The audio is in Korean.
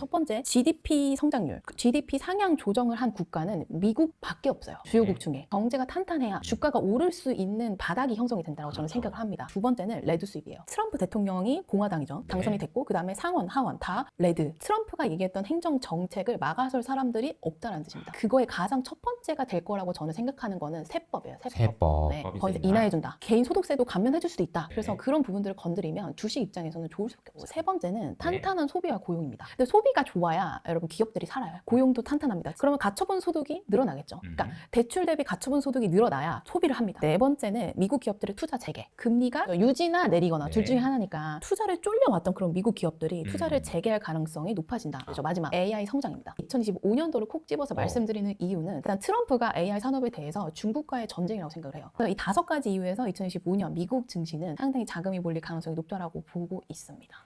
첫 번째 GDP 성장률, 그 GDP 상향 조정을 한 국가는 미국밖에 없어요. 주요국 네. 중에 경제가 탄탄해야 주가가 오를 수 있는 바닥이 형성이 된다고 저는 그렇죠. 생각을 합니다. 두 번째는 레드 수입이에요. 트럼프 대통령이 공화당이죠. 당선이 네. 됐고 그 다음에 상원, 하원 다 레드. 트럼프가 얘기했던 행정 정책을 막아설 사람들이 없다는 뜻입니다. 그거의 가장 첫 번째 가 될 거라고 저는 생각하는 거는 세법이에요. 세법. 세법. 네, 법이 거기서 있나? 인하해준다. 개인 소득세도 감면해줄 수도 있다. 그래서 네. 그런 부분들을 건드리면 주식 입장에서는 좋을 수밖에 없어요. 세 번째는 네. 탄탄한 소비와 고용입니다. 근데 소비가 좋아야 여러분 기업들이 살아요. 고용도 탄탄합니다. 그러면 가처분 소득이 늘어나겠죠. 그러니까 음. 대출 대비 가처분 소득이 늘어나야 소비를 합니다. 네 번째는 미국 기업들의 투자 재개. 금리가 유지나 내리거나 둘 네. 중에 하나니까 투자를 쫄려왔던 그런 미국 기업들이 투자를 음. 재개할 가능성이 높아진다. 그래서 마지막 AI 성장입니다. 2025년도를 콕 집어서 어. 말씀드리는 이유는 일단 트럼프가 AI 산업에 대해서 중국과의 전쟁이라고 생각을 해요. 이 다섯 가지 이유에서 2025년 미국 증시는 상당히 자금이 몰릴 가능성이 높다라고 보고 있습니다.